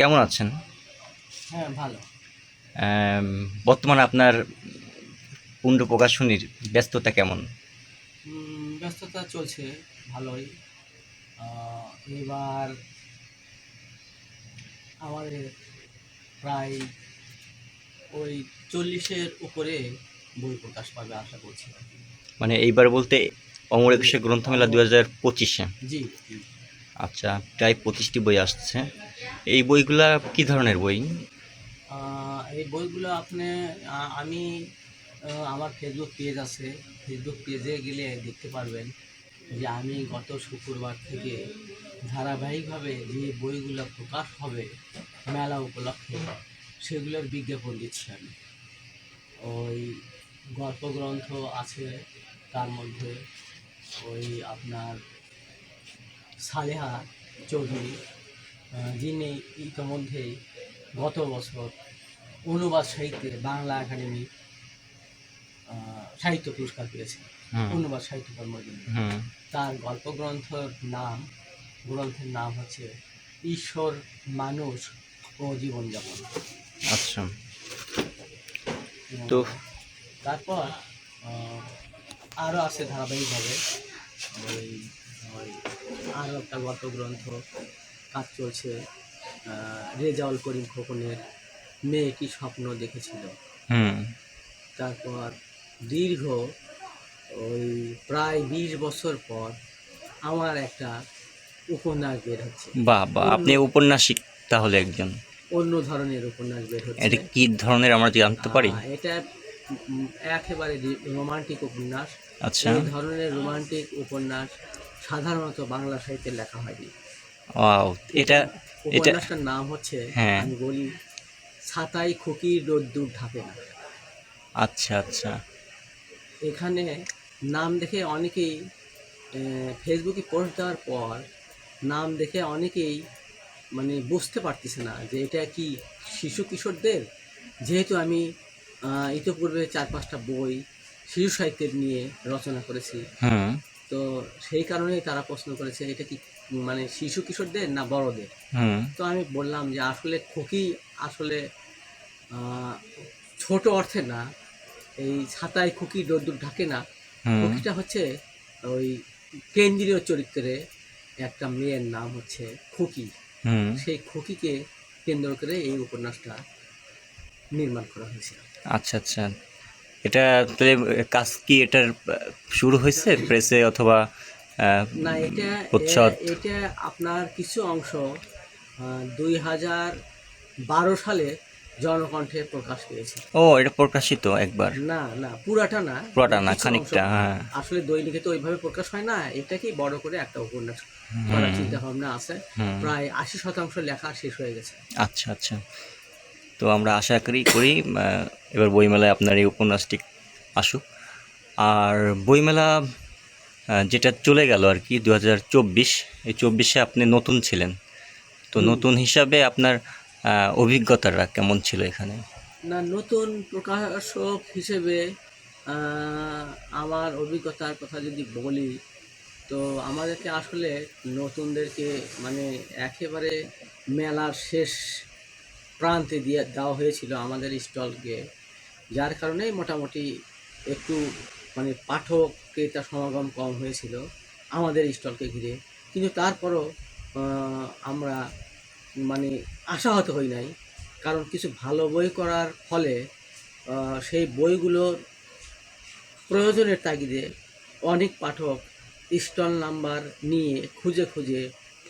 কেমন আছেন? হ্যাঁ ভালো। বর্তমানে আপনার পুণ্ড প্রকাশনীর ব্যস্ততা কেমন? ব্যস্ততা চলছে ভালোই। এবার আমাদের প্রায় ওই চল্লিশের উপরে বই প্রকাশ পাবে আশা করছি। মানে এইবার বলতে অমর একুশে গ্রন্থমেলা দু হাজার পঁচিশে। জি। আচ্ছা প্রায় পঁচিশটি বই আসছে। এই বইগুলা কি ধরনের বই? এই বইগুলো আপনি আমি আমার ফেসবুক পেজ আছে। ফেসবুক পেজে গেলে দেখতে পারবেন যে আমি গত শুক্রবার থেকে ধারাবাহিকভাবে যে বইগুলো প্রকাশ হবে মেলা উপলক্ষে, সেগুলোর বিজ্ঞাপন দিচ্ছি আমি। ওই গল্প গ্রন্থ আছে তার মধ্যে, ওই আপনার সালেহা চৌধুরী যিনি ইতিমধ্যেই গত বছর অনুবাদ সাহিত্যে বাংলা একাডেমি সাহিত্য পুরস্কার পেয়েছেন। অনুবাদ সাহিত্য জন্য হুম। তার গল্পগ্রন্থর নাম গ্রন্থের নাম হচ্ছে ঈশ্বর মানুষ ও জীবনযাপন। আচ্ছা। তো তারপর আরও আছে ধারাবাহিকভাবে ওই ওই আরও একটা গল্পগ্রন্থ কাজ চলছে রেজাউল করিম খোকনের মেয়ে কি স্বপ্ন দেখেছিল? তারপর দীর্ঘ ওই প্রায় বিশ বছর পর আমার একটা উপন্যাস বের হচ্ছে। বাহ বাহ আপনি উপন্যাসিক তাহলে একজন। অন্য ধরনের উপন্যাস বের হচ্ছে। এটা কি ধরনের আমরা জানতে পারি? এটা একেবারে রোমান্টিক উপন্যাস। আচ্ছা। এই ধরনের রোমান্টিক উপন্যাস সাধারণত বাংলা সাহিত্যে লেখা হয়নি। এটা এটা উপন্যাসটার নাম হচ্ছে হ্যাঁ। আমি বলি ছাতাই খুকি রোদ্দুর ঢাকে না। আচ্ছা আচ্ছা। এখানে নাম দেখে অনেকেই ফেসবুকে পোস্ট দেওয়ার পর নাম দেখে অনেকেই মানে বুঝতে পারতেছে না যে এটা কি শিশু কিশোরদের? যেহেতু আমি ইতিপূর্বে চার পাঁচটা বই শিশু সাহিত্যের নিয়ে রচনা করেছি। তো সেই কারণেই তারা প্রশ্ন করেছে এটা কি মানে শিশু কিশোরদের না বড়দের? তো আমি বললাম যে আসলে খুকি আসলে ছোট অর্থে না এই ছাতায় খুকি রোদ্দুর ঢাকে না। খুকিটা হচ্ছে ওই কেন্দ্রীয় চরিত্রে একটা মেয়ের নাম হচ্ছে খুকি। হুম। সেই খুকিকে কেন্দ্র করে এই উপন্যাসটা নির্মাণ করা হয়েছে আচ্ছা আচ্ছা। এটা তাহলে কাজ কি এটার শুরু হয়েছে প্রেসে অথবা না এটা এটা আপনার কিছু অংশ দুই হাজার বারো সালে জনকণ্ঠে প্রকাশ পেয়েছে। ও এটা প্রকাশিত একবার? না না পুরাটা না পুরাটা না খানিকটা হ্যাঁ। আসলে দৈনিকে তো ওইভাবে প্রকাশ হয় না এটা কি বড় করে একটা উপন্যাস করার চিন্তা ভাবনা আছে প্রায় আশি শতাংশ লেখা শেষ হয়ে গেছে। আচ্ছা আচ্ছা। তো আমরা আশা করি করি এবার বইমেলায় আপনার এই উপন্যাসটি আসুক। আর বইমেলা যেটা চলে গেল আর কি দু হাজার চব্বিশ এই চব্বিশে আপনি নতুন ছিলেন। তো নতুন হিসাবে আপনার অভিজ্ঞতাটা কেমন ছিল এখানে? না নতুন প্রকাশক হিসেবে আমার অভিজ্ঞতার কথা যদি বলি তো আমাদেরকে আসলে নতুনদেরকে মানে একেবারে মেলার শেষ প্রান্তে দিয়ে দেওয়া হয়েছিল আমাদের স্টলকে। যার কারণে মোটামুটি একটু মানে পাঠক ক্রেতা সমাগম কম হয়েছিল আমাদের স্টলকে ঘিরে। কিন্তু তারপরও আমরা মানে আশাহত হই নাই। কারণ কিছু ভালো বই করার ফলে সেই বইগুলোর প্রয়োজনের তাগিদে অনেক পাঠক স্টল নাম্বার নিয়ে খুঁজে খুঁজে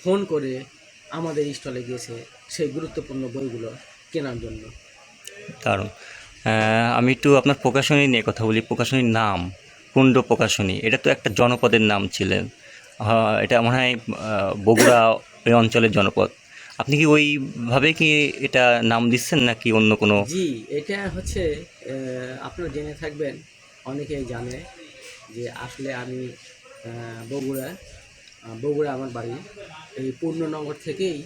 ফোন করে আমাদের স্টলে গিয়েছে সেই গুরুত্বপূর্ণ বইগুলো কেনার জন্য। কারণ আমি একটু আপনার প্রকাশনী নিয়ে কথা বলি। প্রকাশনীর নাম কুণ্ড প্রকাশনী। এটা তো একটা জনপদের নাম ছিলেন। এটা মনে হয় বগুড়া এই অঞ্চলের জনপদ। আপনি কি ওইভাবে কি এটা নাম দিচ্ছেন নাকি অন্য কোনো? জি এটা হচ্ছে আপনারা জেনে থাকবেন অনেকেই জানে যে আসলে আমি বগুড়া বগুড়া আমার বাড়ি। এই পূর্ণনগর থেকেই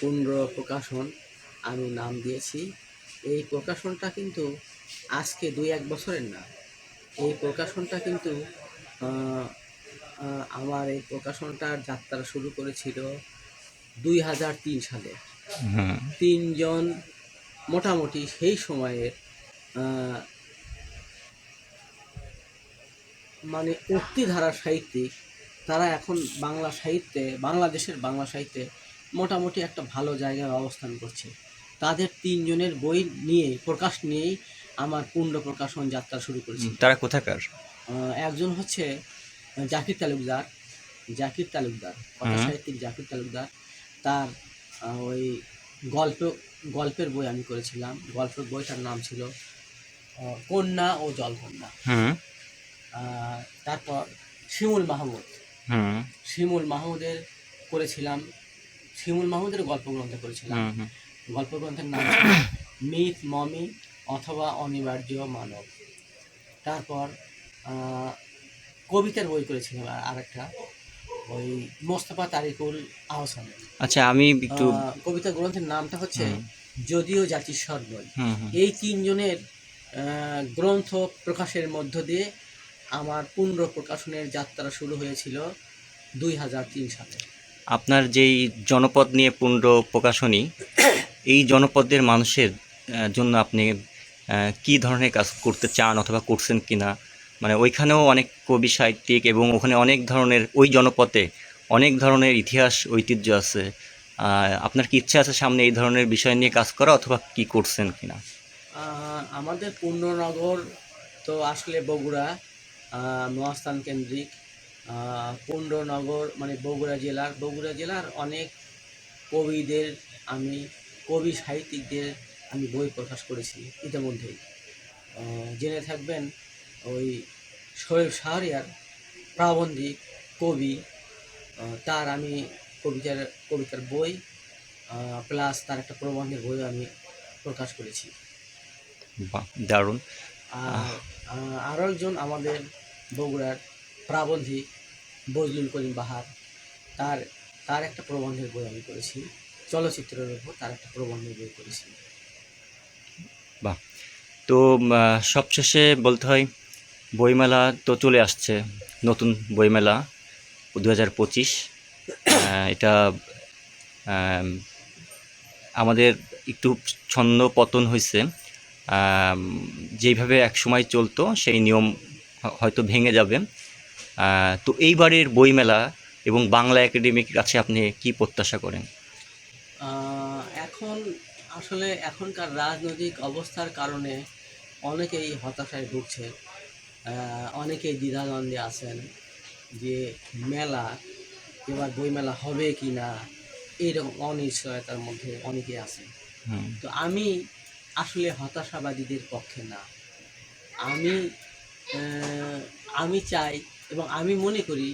পূর্ণ প্রকাশন আমি নাম দিয়েছি। এই প্রকাশনটা কিন্তু আজকে দুই এক বছরের না। এই প্রকাশনটা কিন্তু আমার এই প্রকাশনটার যাত্রা শুরু করেছিল দুই হাজার তিন সালে। তিনজন মোটামুটি সেই সময়ের মানে উক্তিধারা সাহিত্যিক তারা এখন বাংলা সাহিত্যে বাংলাদেশের বাংলা সাহিত্যে মোটামুটি একটা ভালো জায়গায় অবস্থান করছে। তাদের তিনজনের বই নিয়ে প্রকাশ নিয়েই আমার পুণ্ড প্রকাশন যাত্রা শুরু করেছি। তারা কোথাকার? একজন হচ্ছে জাকির তালুকদার জাকির তালুকদার কথা সাহিত্যিক জাকির তালুকদার। তার ওই গল্প গল্পের বই আমি করেছিলাম। গল্পের বইটার নাম ছিল কন্যা ও জলকন্যা। তারপর শিমুল মাহমুদ। হুম শিমুল মাহমুদের করেছিলাম। শিমুল মাহমুদের গল্প গ্রন্থ করেছিলাম গল্প গ্রন্থের নাম মিথ মমি অথবা অনিবার্য মানব। তারপর কবিতার বই করেছিলাম আর- আরেকটা। ওই মোস্তফা তারিকুল আহসান। আচ্ছা আমি একটু কবিতা গ্রন্থের নামটা হচ্ছে যদিও জাতিস্বর বই এই তিনজনের গ্রন্থ প্রকাশের মধ্য দিয়ে আমার পুণ্ড প্রকাশনের যাত্রা শুরু হয়েছিল দুই হাজার তিন সালে। আপনার যেই জনপদ নিয়ে পুণ্ড প্রকাশনী এই জনপদের মানুষের জন্য আপনি কি ধরনের কাজ করতে চান অথবা করছেন কিনা? মানে ওইখানেও অনেক কবি সাহিত্যিক এবং ওখানে অনেক ধরনের ওই জনপদে অনেক ধরনের ইতিহাস ঐতিহ্য আছে। আপনার কি ইচ্ছা আছে সামনে এই ধরনের বিষয় নিয়ে কাজ করা অথবা কি করছেন কিনা? আমাদের পূর্ণনগর তো আসলে বগুড়া। মহাস্থান কেন্দ্রিক আহ, পূর্ণনগর মানে বগুড়া জেলার বগুড়া জেলার অনেক কবিদের আমি কবি সাহিত্যিকদের আমি বই প্রকাশ করেছি ইতিমধ্যেই। জেনে থাকবেন ওই শোয়েব শাহরিয়ার প্রাবন্ধিক কবি তার আমি কবিতার কবিতার বই প্লাস তার একটা প্রবন্ধের বই আমি প্রকাশ করেছি। দারুণ। আর আরও একজন আমাদের বগুড়ার প্রাবন্ধিক বজলুল করিম বাহার তার তার একটা প্রবন্ধের বই আমি করেছি চলচ্চিত্রের উপর তার একটা প্রবন্ধের বই করেছি বাহ। তো সবশেষে বলতে হয় বইমেলা তো চলে আসছে নতুন বইমেলা দু হাজার পঁচিশ এটা আমাদের একটু ছন্দ পতন হয়েছে যেইভাবে এক সময় চলতো সেই নিয়ম হয়তো ভেঙে যাবে। তো এইবারের বইমেলা এবং বাংলা একাডেমির কাছে আপনি কি প্রত্যাশা করেন? এখন আসলে এখনকার রাজনৈতিক অবস্থার কারণে অনেকেই হতাশায় ভুগছে। আহ, অনেকেই দ্বিধাদ্বন্দ্বে আছেন যে মেলা এবার বইমেলা হবে কি না এইরকম অনিশ্চয়তার মধ্যে অনেকে আছে তো আমি আসলে হতাশাবাদীদের পক্ষে না। আমি আমি চাই এবং আমি মনে করি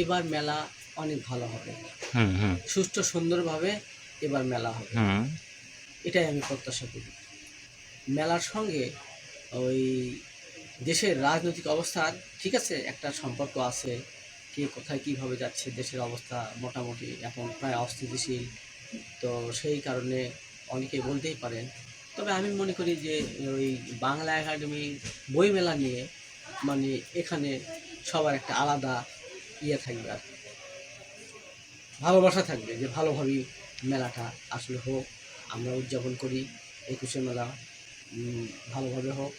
এবার মেলা অনেক ভালো হবে। সুষ্ঠু সুন্দরভাবে এবার মেলা হবে। এটাই আমি প্রত্যাশা করি। মেলার সঙ্গে ওই দেশের রাজনৈতিক অবস্থার ঠিক আছে একটা সম্পর্ক আছে কে কোথায় কীভাবে যাচ্ছে দেশের অবস্থা মোটামুটি এখন প্রায় অস্থিতিশীল। তো সেই কারণে অনেকে বলতেই পারেন তবে আমি মনে করি যে ওই বাংলা একাডেমি বইমেলা নিয়ে মানে এখানে সবার একটা আলাদা ইয়ে থাকবে আর ভালোবাসা থাকবে যে ভালোভাবেই মেলাটা আসলে হোক, আমরা উদযাপন করি, একুশে মেলা ভালোভাবে হোক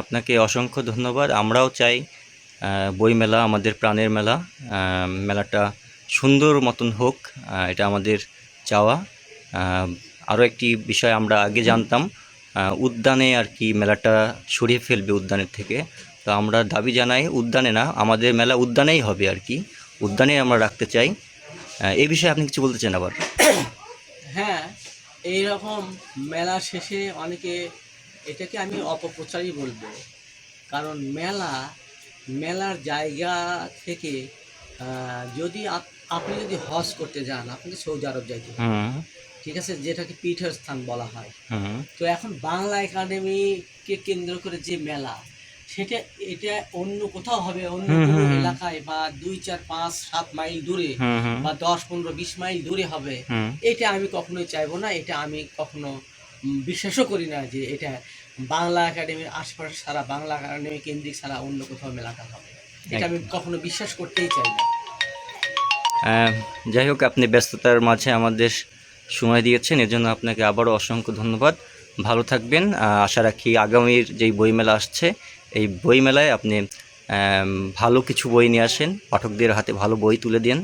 আপনাকে অসংখ্য ধন্যবাদ। আমরাও চাই বইমেলা, আমাদের প্রাণের মেলা মেলাটা সুন্দর মতন হোক এটা আমাদের চাওয়া। আরও একটি বিষয় আমরা আগে জানতাম উদ্যানে আর কি মেলাটা সরিয়ে ফেলবে উদ্যানের থেকে। তো আমরা দাবি জানাই উদ্যানে না আমাদের মেলা উদ্যানেই হবে আর কি। উদ্যানে আমরা রাখতে চাই। এই বিষয়ে আপনি কিছু বলতে চান আবার? হ্যাঁ এই রকম মেলা শেষে অনেকে এটাকে আমি অপপ্রচারই বলব। কারণ মেলা মেলার জায়গা থেকে যদি আপ- আপনি যদি হজ করতে যান আপনি সৌদি আরব যাইতে ঠিক আছে? যেটাকে পীঠের স্থান বলা হয়। তো এখন বাংলা একাডেমিকে কেন্দ্র করে যে মেলা সেটা এটা অন্য কোথাও হবে অন্য কোনো। এলাকায় বা দুই চার পাঁচ সাত মাইল দূরে বা দশ পনেরো বিশ মাইল দূরে হবে এটা আমি কখনোই চাইব না এটা আমি কখনো বিশ্বাসও করি না যে এটা বাংলা একাডেমির আশপাশে সারা বাংলা একাডেমি কেন্দ্রিক সারা অন্য কোথাও মেলাটা হবে। এটা আমি কখনো বিশ্বাস করতেই চাই না। যাই হোক আপনি ব্যস্ততার মাঝে আমাদের সময় দিয়েছেন, এজন্য আপনাকে আবারও অসংখ্য ধন্যবাদ। ভালো থাকবেন। আশা রাখি আগামীর যেই বইমেলা আসছে, এই বইমেলায় আপনি ভালো কিছু বই নিয়ে আসেন, পাঠকদের হাতে ভালো বই তুলে দেন,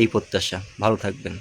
এই প্রত্যাশা। ভালো থাকবেন।